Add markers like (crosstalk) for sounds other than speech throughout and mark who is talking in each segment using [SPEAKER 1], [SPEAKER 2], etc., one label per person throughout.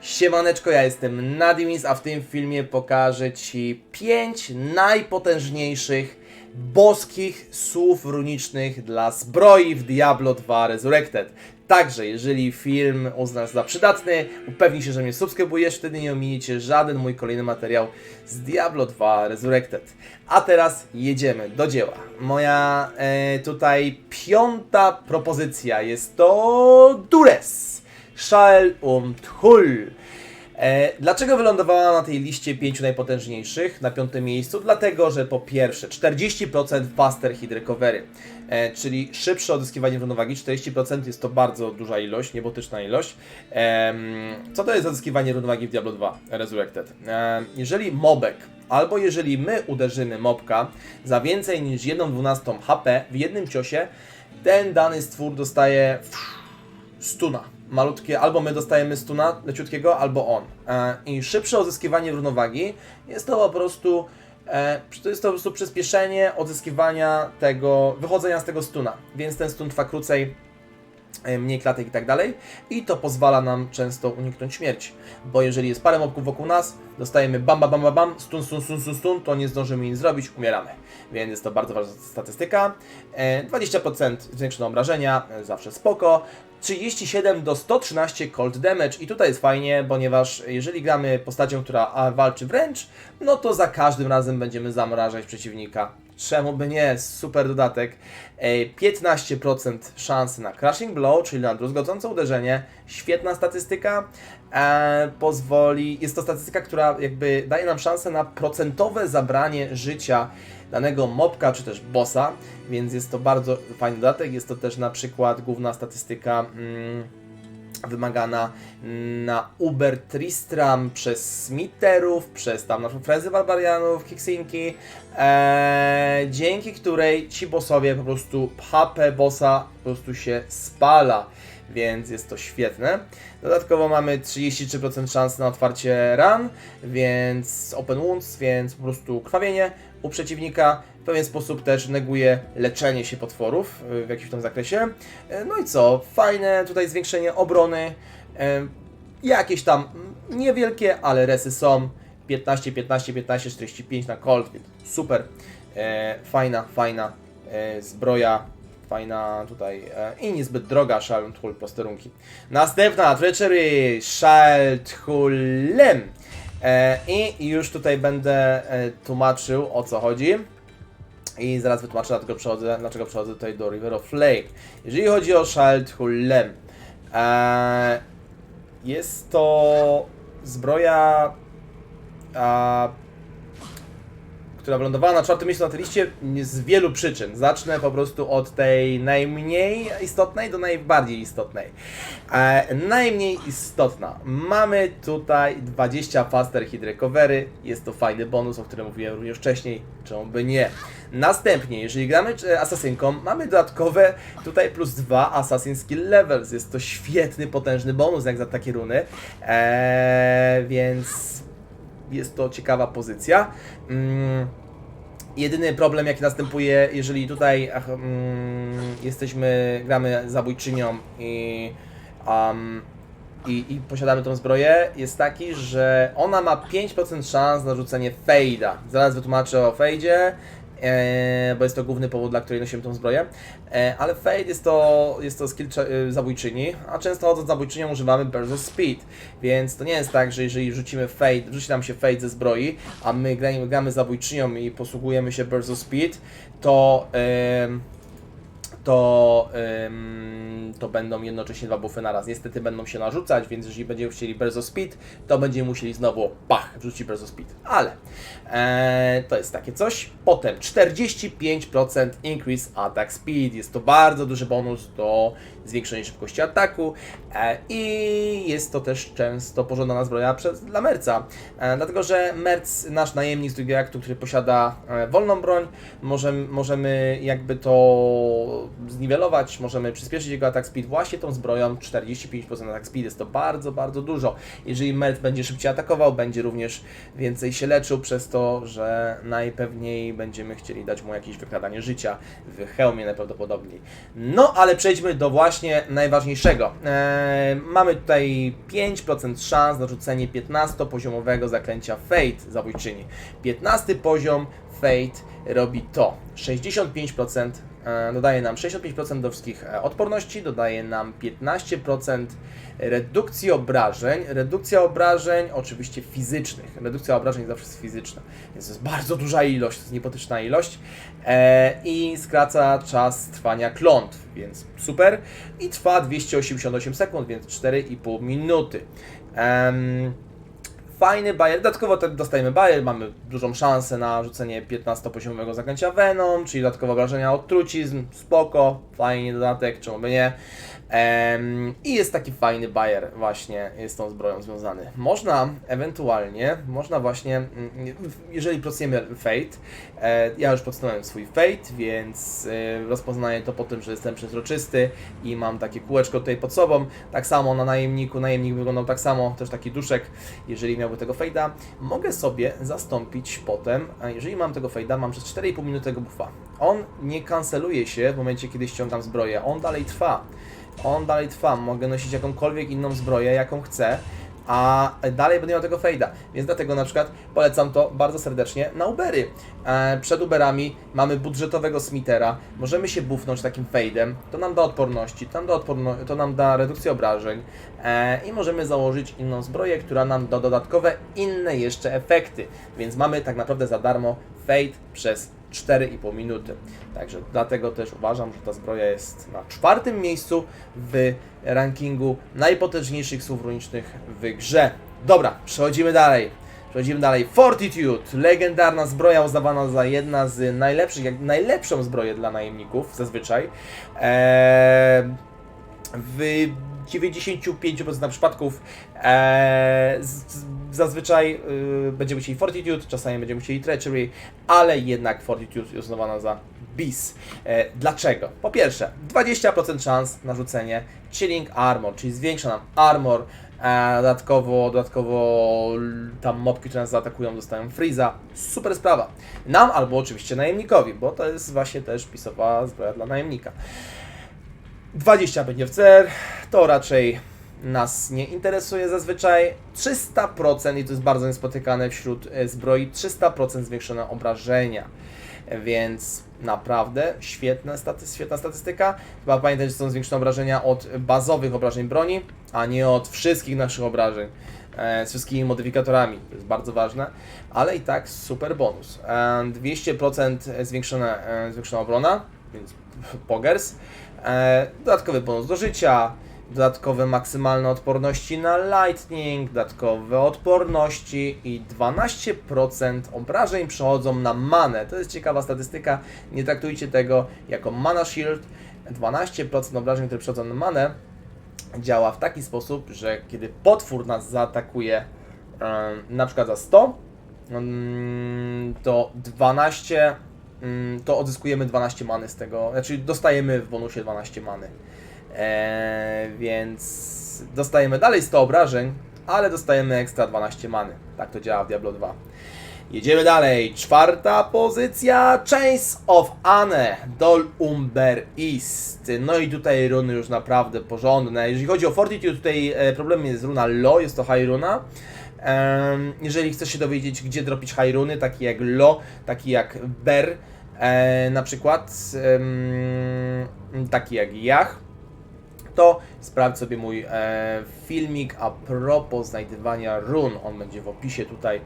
[SPEAKER 1] Siemaneczko, ja jestem Nadimis, a w tym filmie pokażę Ci 5 najpotężniejszych boskich słów runicznych dla zbroi w Diablo 2 Resurrected. Także, jeżeli film uznasz za przydatny, upewnij się, że mnie subskrybujesz, wtedy nie ominiecie żaden mój kolejny materiał z Diablo 2 Resurrected. A teraz jedziemy do dzieła. Moja e, tutaj piąta propozycja jest to Dures. Schall und Hull. E, dlaczego wylądowała na tej liście pięciu najpotężniejszych na piątym miejscu? Dlatego, że po pierwsze 40% faster hit recovery, e, czyli szybsze odzyskiwanie równowagi, 40% jest to bardzo duża ilość, niebotyczna ilość. Em, co to jest odzyskiwanie równowagi w Diablo 2 Resurrected? E, jeżeli mobek albo jeżeli my uderzymy mobka za więcej niż 1,12 HP w jednym ciosie, ten dany stwór dostaje stuna. Malutkie, albo my dostajemy stuna leciutkiego, albo on. E, I szybsze odzyskiwanie równowagi jest to po prostu e, to jest to po prostu przyspieszenie odzyskiwania tego, wychodzenia z tego stuna. Więc ten stun trwa krócej, e, mniej klatek i tak dalej. I to pozwala nam często uniknąć śmierci. Bo jeżeli jest parę mobków wokół nas, dostajemy bam, bam, bam, bam, stun, stun, stun, stun, stun, to nie zdążymy nic zrobić, umieramy. Więc jest to bardzo ważna statystyka. E, 20% zwiększone obrażenia, zawsze spoko. 37 do 113 cold damage i tutaj jest fajnie, ponieważ jeżeli gramy postacią, która walczy wręcz, no to za każdym razem będziemy zamrażać przeciwnika. Czemu by nie? Super dodatek. E, 15% szansy na crashing blow, czyli na druzgocące uderzenie. Świetna statystyka. E, pozwoli, jest to statystyka, która jakby daje nam szansę na procentowe zabranie życia danego mobka czy też bossa, więc jest to bardzo fajny dodatek. Jest to też na przykład główna statystyka mm, wymagana na Uber Tristram przez Smiterów, przez tam na Frezy Barbarianów, Kiksinki, e, dzięki której ci bossowie po prostu HP bossa po prostu się spala więc jest to świetne. Dodatkowo mamy 33% szans na otwarcie ran, więc open wounds, więc po prostu krwawienie u przeciwnika. W pewien sposób też neguje leczenie się potworów y, w jakimś tam zakresie. E, No i co? Fajne tutaj zwiększenie obrony. E, Jakieś tam niewielkie, ale resy są. 15, 15, 15, 45 na Colt, super. E, fajna, fajna zbroja fajna tutaj i niezbyt droga Schalthul posterunki. Następna Treachery e, i już tutaj będę e, tłumaczył o co chodzi. I zaraz wytłumaczę, dlaczego przechodzę, dlaczego przechodzę tutaj do River of Flame. Jeżeli chodzi o Schalthulem, e, jest to zbroja, która wylądowała na czwartym miejscu na tej liście z wielu przyczyn. Zacznę po prostu od tej najmniej istotnej do najbardziej istotnej. E, najmniej istotna. Mamy tutaj 20 faster hit recovery. Jest to fajny bonus, o którym mówiłem również wcześniej. Czemu by nie? Następnie, jeżeli gramy asasynką, mamy dodatkowe tutaj plus 2 assassin skill levels. Jest to świetny, potężny bonus jak za takie runy. E, więc jest to ciekawa pozycja. Mm, jedyny problem jaki następuje, jeżeli tutaj ach, mm, jesteśmy, gramy zabójczynią i, um, i, i posiadamy tą zbroję, jest taki, że ona ma 5% szans na rzucenie fejda. Zaraz wytłumaczę o fejdzie. E, bo jest to główny powód, dla której nosimy tą zbroję. E, ale Fade jest to, jest to skill y, zabójczyni, a często chodząc zabójczynią używamy Burst Speed, więc to nie jest tak, że jeżeli rzucimy Fade, rzuci nam się Fade ze zbroi, a my gramy, gramy zabójczynią i posługujemy się Burst Speed, to... em, to, ym, to będą jednocześnie dwa buffy naraz. Niestety będą się narzucać, więc jeżeli będziemy chcieli of Speed, to będziemy musieli znowu pach, wrzucić of Speed. Ale e, to jest takie coś. Potem 45% increase attack speed. Jest to bardzo duży bonus do zwiększonej szybkości ataku e, i jest to też często pożądana zbroja przez, dla Merca. E, dlatego, że Merc, nasz najemnik z drugiego aktu, który posiada e, wolną broń, możemy, możemy jakby to zniwelować, możemy przyspieszyć jego attack speed właśnie tą zbroją 45% attack speed. Jest to bardzo, bardzo dużo. Jeżeli Merc będzie szybciej atakował, będzie również więcej się leczył przez to, że najpewniej będziemy chcieli dać mu jakieś wykradanie życia w hełmie najprawdopodobniej. No, ale przejdźmy do właśnie najważniejszego. E, mamy tutaj 5% szans na rzucenie 15-poziomowego zaklęcia Fate zabójczyni. 15 poziom Fate robi to. 65% e, dodaje nam 65% do wszystkich odporności, dodaje nam 15% redukcji obrażeń. Redukcja obrażeń oczywiście fizycznych. Redukcja obrażeń zawsze jest fizyczna, więc to jest bardzo duża ilość, to jest niepotyczna ilość. E, I skraca czas trwania klątw, więc super. I trwa 288 sekund, więc 4,5 minuty. Fajny bajer. Dodatkowo te- dostajemy bajer, mamy dużą szansę na rzucenie 15-poziomowego zaklęcia Venom, czyli dodatkowe obrażenia od trucizn, spoko, fajny dodatek, czemu by nie. I jest taki fajny bajer właśnie z tą zbroją związany. Można ewentualnie, można właśnie, mm, jeżeli procujemy Fate, e, ja już procnąłem swój Fate, więc e, rozpoznaję to po tym, że jestem przezroczysty i mam takie kółeczko tutaj pod sobą. Tak samo na najemniku, najemnik wyglądał tak samo, też taki duszek, jeżeli miałby tego fejda. Mogę sobie zastąpić potem, jeżeli mam tego fejda, mam przez 4,5 minuty tego buffa. On nie kanceluje się w momencie, kiedy ściągam zbroję, on dalej trwa. On dalej trwa, mogę nosić jakąkolwiek inną zbroję, jaką chcę, a dalej będę miał tego fejda. Więc dlatego na przykład polecam to bardzo serdecznie na Ubery. E, przed Uberami mamy budżetowego Smithera, możemy się bufnąć takim fejdem, to nam da odporności, to nam da, odporno, to nam da redukcję obrażeń e, i możemy założyć inną zbroję, która nam da dodatkowe inne jeszcze efekty. Więc mamy tak naprawdę za darmo fade przez 4,5 minuty. Także dlatego też uważam, że ta zbroja jest na czwartym miejscu w rankingu najpotężniejszych słów runicznych w grze. Dobra, przechodzimy dalej. Przechodzimy dalej. Fortitude, legendarna zbroja uznawana za jedna z najlepszych, jak najlepszą zbroję dla najemników zazwyczaj. Eee, w 95% przypadków e, z, z, zazwyczaj y, będziemy chcieli Fortitude, czasami będziemy chcieli Treachery, ale jednak Fortitude jest uznawana za bis. E, dlaczego? Po pierwsze, 20% szans na rzucenie Chilling Armor, czyli zwiększa nam armor, e, dodatkowo, dodatkowo tam mobki, które nas zaatakują, dostają freeza. Super sprawa. Nam albo oczywiście najemnikowi, bo to jest właśnie też pisowa zbroja dla najemnika. 20 będzie w CR, to raczej nas nie interesuje zazwyczaj. 300% i to jest bardzo niespotykane wśród e, zbroi, 300% zwiększone obrażenia. Więc naprawdę świetna, staty, świetna statystyka. Trzeba pamiętać, że są zwiększone obrażenia od bazowych obrażeń broni, a nie od wszystkich naszych obrażeń e, z wszystkimi modyfikatorami. To jest bardzo ważne, ale i tak super bonus. E, 200% zwiększone, e, zwiększona obrona, więc pogers. E, dodatkowy bonus do życia, dodatkowe maksymalne odporności na lightning, dodatkowe odporności i 12% obrażeń przechodzą na manę. To jest ciekawa statystyka, nie traktujcie tego jako mana shield. 12% obrażeń, które przechodzą na manę działa w taki sposób, że kiedy potwór nas zaatakuje na przykład za 100, mm, to 12 mm, to odzyskujemy 12 many z tego, znaczy dostajemy w bonusie 12 many. Eee, więc dostajemy dalej 100 obrażeń, ale dostajemy ekstra 12 many. Tak to działa w Diablo 2. Jedziemy dalej. Czwarta pozycja. Chains of Anne. Dol Umber East. No i tutaj runy już naprawdę porządne. Jeżeli chodzi o Fortitude, tutaj e, problemem jest runa Lo, jest to high runa. Jeżeli chcesz się dowiedzieć, gdzie dropić high runy, takie jak Lo, takie jak Ber, e, na przykład, taki jak Jach, to sprawdź sobie mój e, filmik a propos znajdywania run. On będzie w opisie tutaj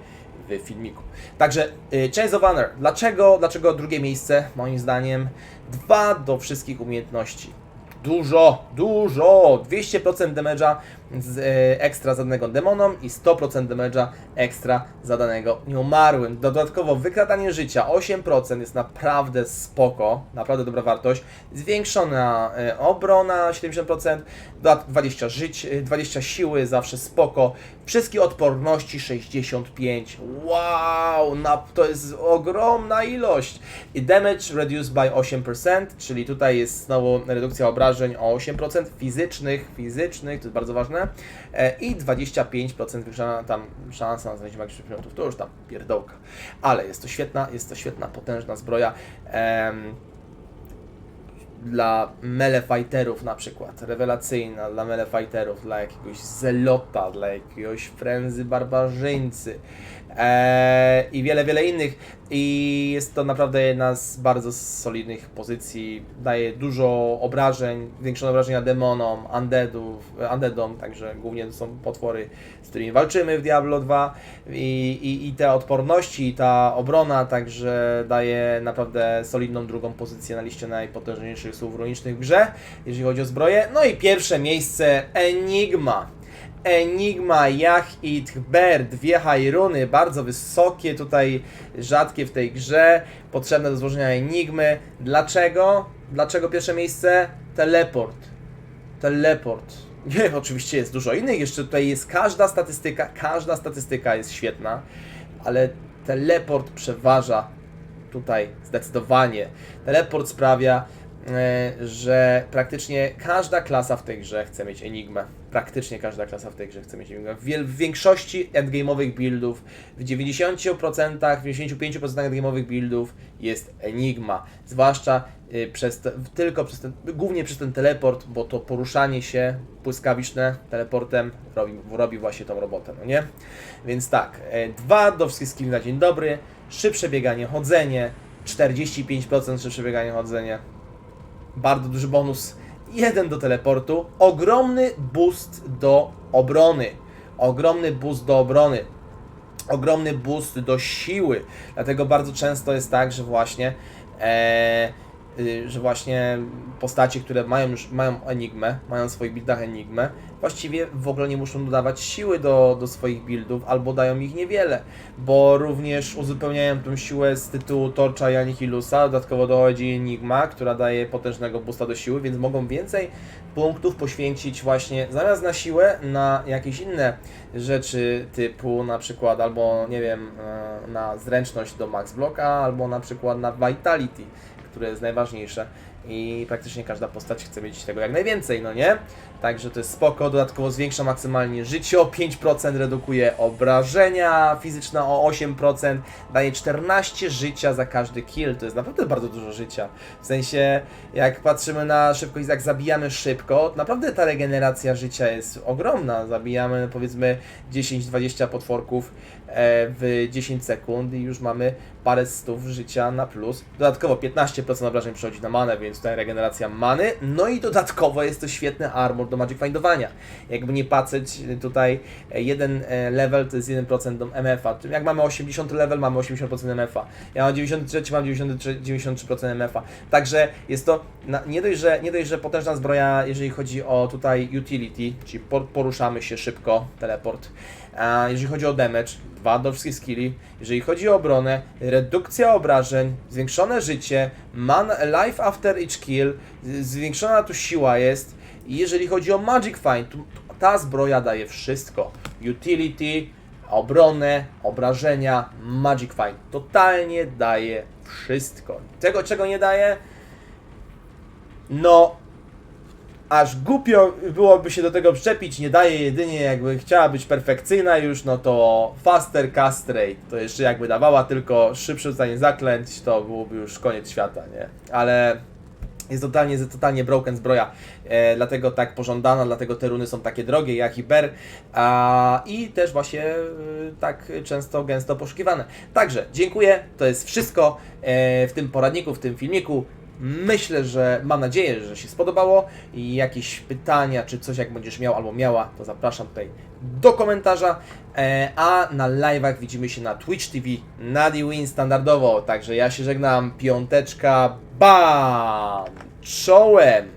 [SPEAKER 1] w filmiku. Także y, Chains of Honor. Dlaczego, dlaczego drugie miejsce? Moim zdaniem dwa do wszystkich umiejętności. Dużo, dużo! 200% damage'a z, e, ekstra zadanego demonom i 100% damage'a ekstra zadanego nieumarłym. Dodatkowo wykradanie życia 8% jest naprawdę spoko, naprawdę dobra wartość. Zwiększona e, obrona 70%, dodat 20 żyć, e, 20 siły zawsze spoko. Wszystkie odporności 65. Wow, na, to jest ogromna ilość. I damage reduced by 8%, czyli tutaj jest znowu redukcja obrażeń o 8% fizycznych, fizycznych, to jest bardzo ważne. E, I 25% zwiększona tam szansa na znalezienie magicznych przedmiotów, to już tam pierdołka. Ale jest to świetna, jest to świetna, potężna zbroja. Em, dla melefighterów na przykład, rewelacyjna dla melefighterów, dla jakiegoś zelota, dla jakiegoś frędzy barbarzyńcy i wiele, wiele innych. I jest to naprawdę jedna z bardzo solidnych pozycji. Daje dużo obrażeń, zwiększone obrażenia demonom, undeadów, undeadom, także głównie to są potwory, z którymi walczymy w Diablo 2 i, i, i te odporności, ta obrona, także daje naprawdę solidną drugą pozycję na liście najpotężniejszych słów runicznych w grze, jeżeli chodzi o zbroję. No i pierwsze miejsce Enigma. Enigma, Yach i dwie hajruny, bardzo wysokie, tutaj rzadkie w tej grze, potrzebne do złożenia Enigmy. Dlaczego? Dlaczego pierwsze miejsce? Teleport. Teleport. (laughs) Nie, oczywiście jest dużo innych, jeszcze tutaj jest każda statystyka, każda statystyka jest świetna, ale teleport przeważa tutaj zdecydowanie. Teleport sprawia, że praktycznie każda klasa w tej grze chce mieć Enigmę. Praktycznie każda klasa w tej grze chce mieć Enigmę. W, większości endgame'owych buildów, w 90%, w 95% endgame'owych buildów jest Enigma. Zwłaszcza y, przez te, tylko przez ten, głównie przez ten teleport, bo to poruszanie się błyskawiczne teleportem robi, robi właśnie tą robotę, no nie? Więc tak, e, dwa do wszystkich na dzień dobry, szybsze bieganie, chodzenie, 45% szybsze bieganie, chodzenie, bardzo duży bonus, jeden do teleportu, ogromny boost do obrony, ogromny boost do obrony, ogromny boost do siły. Dlatego bardzo często jest tak, że właśnie e, y, że właśnie postacie, które mają już mają enigmę, mają w swoich buildach enigmę, właściwie w ogóle nie muszą dodawać siły do, do swoich buildów, albo dają ich niewiele, bo również uzupełniają tą siłę z tytułu Torcha i Anihilusa, dodatkowo dochodzi Enigma, która daje potężnego boosta do siły, więc mogą więcej punktów poświęcić właśnie zamiast na siłę, na jakieś inne rzeczy typu na przykład albo nie wiem, e, na zręczność do max blocka, albo na przykład na vitality, które jest najważniejsze i praktycznie każda postać chce mieć tego jak najwięcej, no nie? Także to jest spoko, dodatkowo zwiększa maksymalnie życie o 5%, redukuje obrażenia fizyczne o 8%, daje 14 życia za każdy kill, to jest naprawdę bardzo dużo życia. W sensie, jak patrzymy na szybkość, jak zabijamy szybko, naprawdę ta regeneracja życia jest ogromna. Zabijamy powiedzmy 10-20 potworków e, w 10 sekund i już mamy parę stów życia na plus. Dodatkowo 15% obrażeń przychodzi na manę, więc tutaj regeneracja many. No i dodatkowo jest to świetny armor do magic findowania. Jakby nie patrzeć, tutaj e, jeden e, level to jest 1% do MF-a. Jak mamy 80 level, mamy 80% MF-a. Ja mam 93, mam 93, 93% MF-a. Także jest to nie, dość, że, nie dość, że potężna zbroja, jeżeli chodzi o tutaj utility, czyli por, poruszamy się szybko, teleport. A jeżeli chodzi o damage, dwa do wszystkich skilli. Jeżeli chodzi o obronę, redukcja obrażeń, zwiększone życie, man life after each kill, zwiększona tu siła jest. I jeżeli chodzi o magic find, ta zbroja daje wszystko. Utility, obronę, obrażenia, magic find. Totalnie daje wszystko. Tego czego nie daje? No, aż głupio byłoby się do tego przyczepić, nie daje jedynie jakby chciała być perfekcyjna już, no to faster castrate, to jeszcze jakby dawała tylko szybsze rzucanie zaklęć, to byłoby już koniec świata, nie? Ale jest totalnie, jest totalnie broken zbroja, e, dlatego tak pożądana, dlatego te runy są takie drogie jak i ber, a, i też właśnie e, tak często, gęsto poszukiwane. Także dziękuję, to jest wszystko e, w tym poradniku, w tym filmiku. Myślę, że mam nadzieję, że się spodobało i jakieś pytania czy coś jak będziesz miał albo miała, to zapraszam tutaj do komentarza. E, a na live'ach widzimy się na Twitch TV Nadi Win standardowo. Także ja się żegnam. Piąteczka. Bam! Czołem!